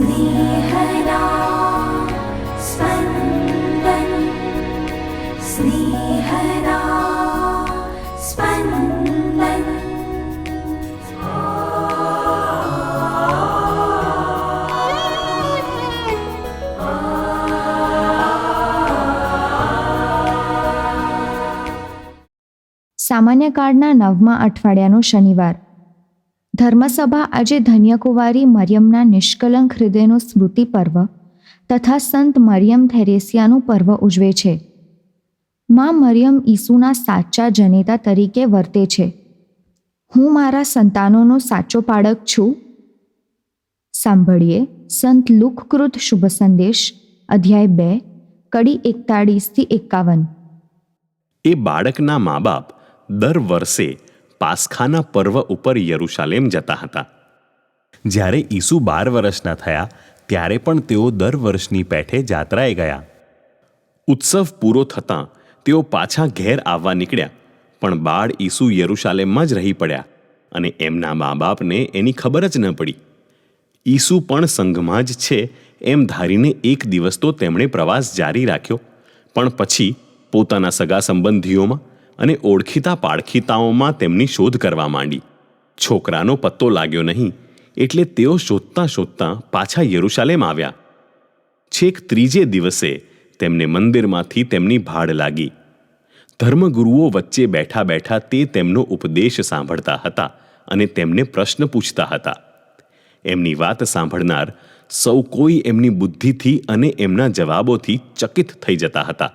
स्नेहदा स्पन्दन् स्नेहदा स्पन्दन् સામાન્ય કાળના નવમા અઠવાડિયાનો શનિવાર ધર્મસભા આજે ધન્યકુંવારી મરિયમના નિષ્કલંક હૃદયનો સ્મૃતિ પર્વ તથા સંત મરિયમ થેરેસિયાનું પર્વ ઉજવે છે. માં મરિયમ ઈસુના સાચા જનેતા તરીકે વર્તે છે. હું મારા સંતાનોનો સાચો પાડક છું. સાંભળીએ સંત લુખકૃત શુભ સંદેશ, અધ્યાય બે, કડી એકતાળીસથી એકાવન. એ બાળકના મા બાપ દર વર્ષે પાસખાના પર્વ ઉપર યરુશાલેમ જતા હતા. જ્યારે ઈસુ બાર વર્ષના થયા, ત્યારે પણ તેઓ દર વર્ષની પેઠે જાત્રાએ ગયા. ઉત્સવ પૂરો થતાં તેઓ પાછા ઘેર આવવા નીકળ્યા, પણ બાળ ઈસુ યરુશાલેમમાં જ રહી પડ્યા અને એમના મા બાપને એની ખબર જ ન પડી. ઈસુ પણ સંઘમાં જ છે એમ ધારીને એક દિવસ તો તેમણે પ્રવાસ જારી રાખ્યો, પણ પછી પોતાના સગા સંબંધીઓમાં અને ઓળખીતા પાળખીતાઓમાં તેમની શોધ કરવા માંડી. છોકરાનો પત્તો લાગ્યો નહીં, એટલે તેઓ શોધતા શોધતા પાછા યરુશાલેમ આવ્યા. છેક ત્રીજે દિવસે તેમને મંદિરમાંથી તેમની ભાડ લાગી. ધર્મગુરુઓ વચ્ચે બેઠા બેઠા તે તેમનો ઉપદેશ સાંભળતા હતા અને તેમને પ્રશ્ન પૂછતા હતા. એમની વાત સાંભળનાર સૌ કોઈ એમની બુદ્ધિથી અને એમના જવાબોથી ચકિત થઈ જતા હતા.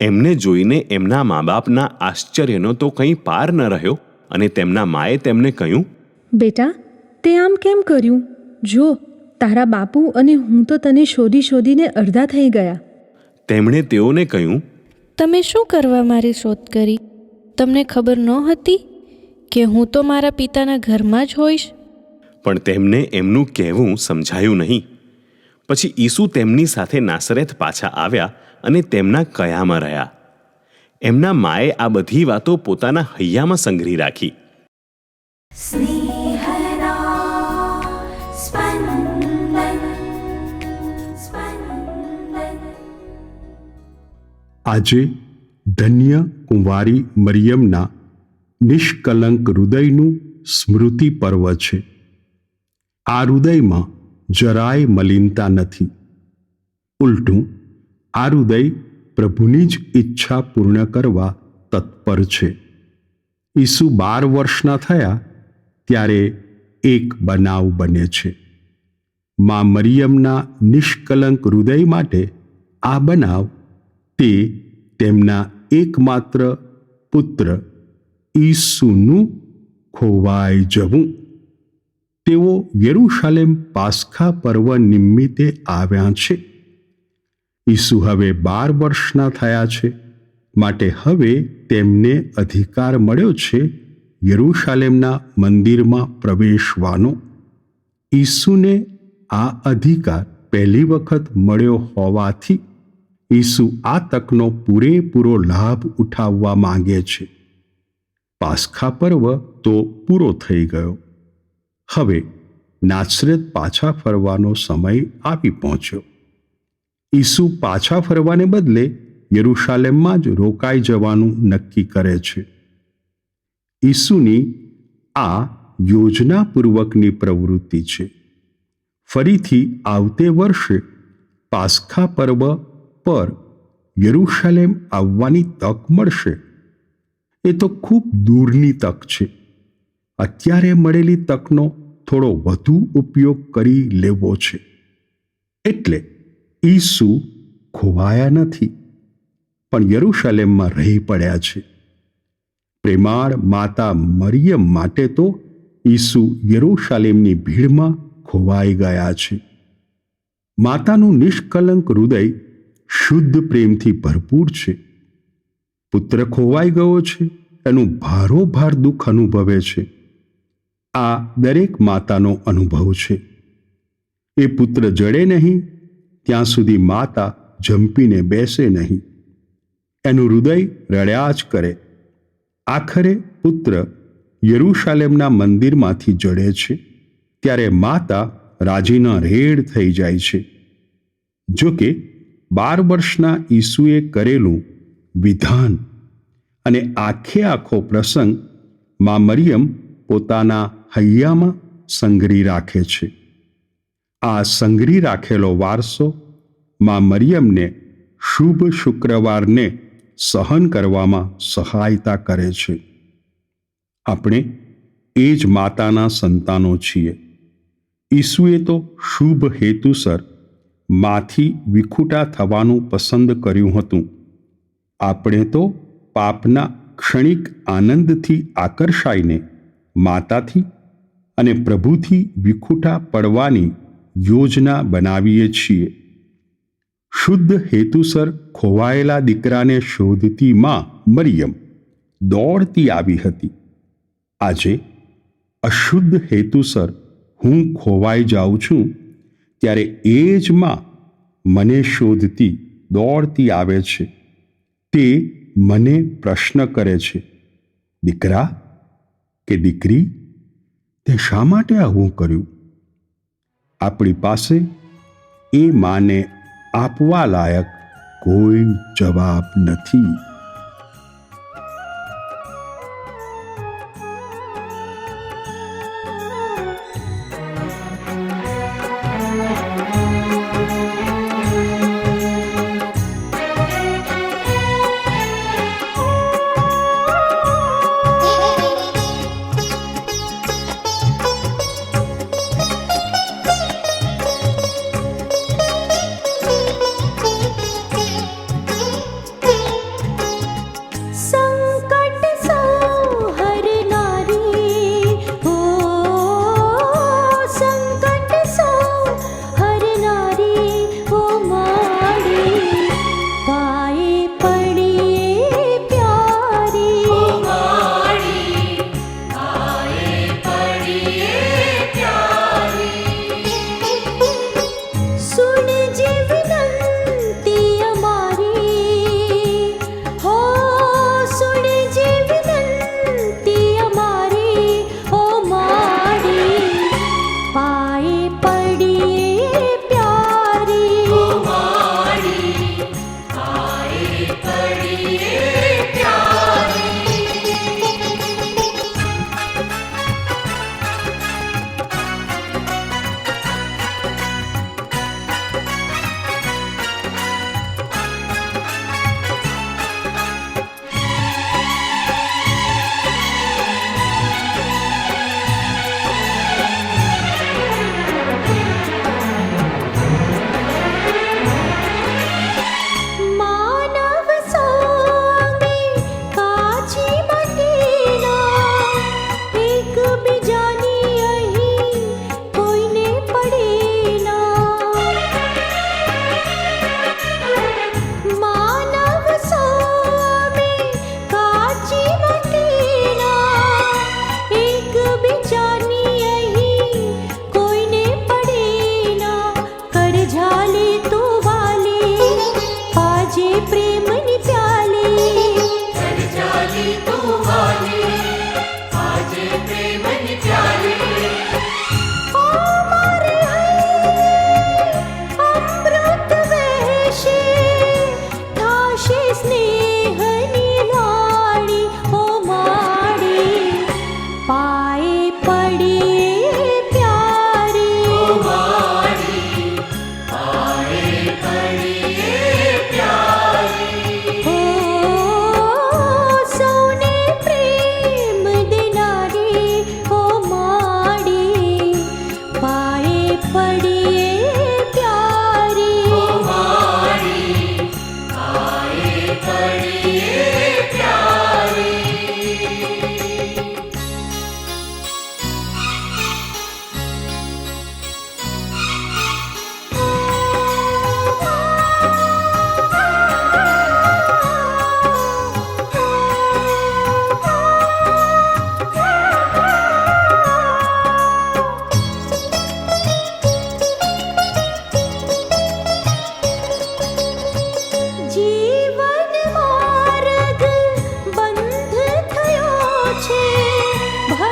એમને જોઈને એમના મા બાપના આશ્ચર્યનો તો કંઈ પાર ન રહ્યો અને તેમના માએ તેમને કહ્યું બેટા તે આમ કેમ કર્યું? જો તારા બાપુ અને હું તો તને શોધી શોધીને અડધા થઈ ગયા. તેમણે તેઓને કહ્યું તમે શું કરવા મારી શોધ કરી? તમને ખબર ન હતી કે હું તો મારા પિતાના ઘરમાં જ હોઈશ? પણ તેમને એમનું કહેવું સમજાયું નહીં. પછી ઈસુ તેમની સાથે નાસરેથ પાછા આવ્યા અને તેમના કયામાં રહ્યા. એમના માએ આ બધી વાતો પોતાના હૈયામાં સંગ્રહી રાખી. આજે ધન્ય કુંવારી મરિયમના નિષ્કલંક હૃદયનું સ્મૃતિ પર્વ છે. આ હૃદયમાં જરાય મલિનતા નથી. ઉલટું આ હૃદય પ્રભુની જ ઈચ્છા પૂર્ણ કરવા તત્પર છે. ઈસુ બાર વર્ષના થયા ત્યારે એક બનાવ બને છે. મા મરિયમના નિષ્કલંક હૃદય માટે આ બનાવ તે તેમના એકમાત્ર પુત્ર ઈસુનું ખોવાઈ જવું. તેઓ યરુશાલેમ પાસખા પર્વ નિમિત્તે આવ્યા છે. ઈસુ હવે બાર વર્ષના થયા છે. માટે હવે તેમને અધિકાર મળ્યો છે યરુશાલેમના મંદિરમાં પ્રવેશવાનો. ઈસુને આ અધિકાર પહેલી વખત મળ્યો હોવાથી ઈસુ આ તકનો પૂરેપૂરો લાભ ઉઠાવવા માંગે છે. પાસખા પર્વ તો પૂરો થઈ ગયો. હવે નાસરેત પાછા ફરવાનો સમય આવી પહોંચ્યો. ઈસુ પાછા ફરવાને બદલે યરુશાલેમમાં જ રોકાઈ જવાનું નક્કી કરે છે. ઈસુની આ યોજનાપૂર્વકની પ્રવૃત્તિ છે. ફરીથી આવતે વર્ષે પાસખા પર્વ પર યરુશાલેમ આવવાની તક મળશે. એ તો ખૂબ દૂરની તક છે. અત્યારે મળેલી તકનો થોડો વધુ ઉપયોગ કરી લેવો છે. એટલે ઈસુ ખોવાયા નથી, પણ યરુશાલેમમાં રહી પડ્યા છે. પ્રેમાળ માતા મરિયમ માટે તો ઈસુ યરુશાલેમની ભીડમાં ખોવાઈ ગયા છે. માતાનું નિષ્કલંક હૃદય શુદ્ધ પ્રેમથી ભરપૂર છે. પુત્ર ખોવાઈ ગયો છે, એનું ભારોભાર દુઃખ અનુભવે છે. આ દરેક માતાનો અનુભવ છે. એ પુત્ર જડે નહીં, ત્યાં સુધી માતા જંપીને બેસે નહીં. એનું હૃદય રડ્યા જ કરે. આખરે પુત્ર યરુશાલેમના મંદિરમાંથી જડે છે. ત્યારે માતા રાજીના રેડ થઈ જાય છે. જો કે, બાર વર્ષના ઈસુએ કરેલું વિધાન અને આખે આખો પ્રસંગમાં મરિયમ પોતાના હૈયામાં સંગ્રહી રાખે છે. આ સંગ્રહી રાખેલો વારસો માં મરિયમને શુભ શુક્રવારને સહન કરવામાં સહાયતા કરે છે. આપણે એ જ માતાના સંતાનો છીએ. ઈસુએ તો શુભ હેતુસર માથી વિખૂટા થવાનું પસંદ કર્યું હતું. આપણે તો પાપના ક્ષણિક આનંદથી આકર્ષાઈને માતાથી અને પ્રભુથી વિખૂટા પડવાની યોજના બનાવીએ છીએ. શુદ્ધ હેતુસર ખોવાયેલા દીકરાને શોધતી માં મરિયમ દોડતી આવી હતી. આજે અશુદ્ધ હેતુસર હું ખોવાઈ જાઉં છું, ત્યારે એ જ માં મને શોધતી દોડતી આવે છે. તે મને પ્રશ્ન કરે છે, દીકરા, કે દીકરી તે શા માટે આવું કર્યું? આપણી પાસે એ માને આપવા લાયક કોઈ જવાબ નથી.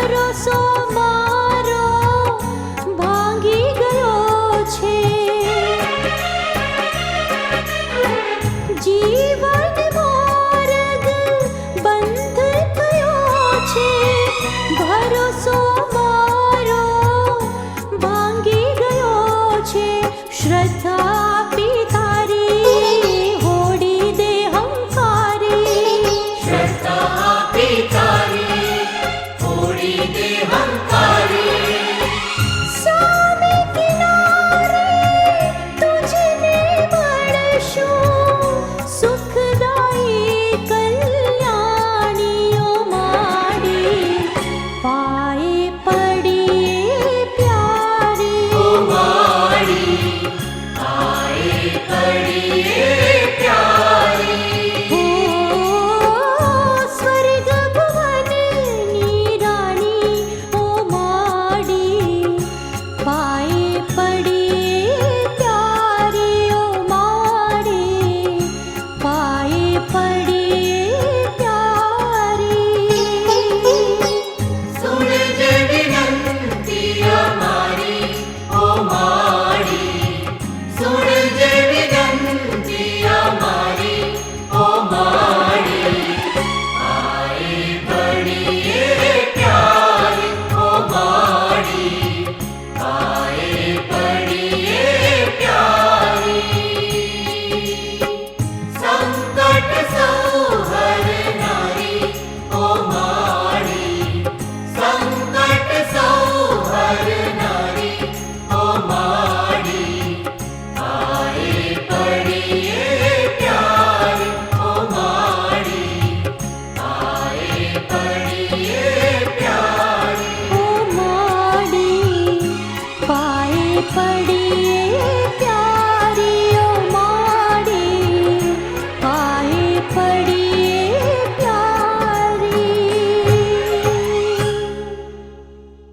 rosoma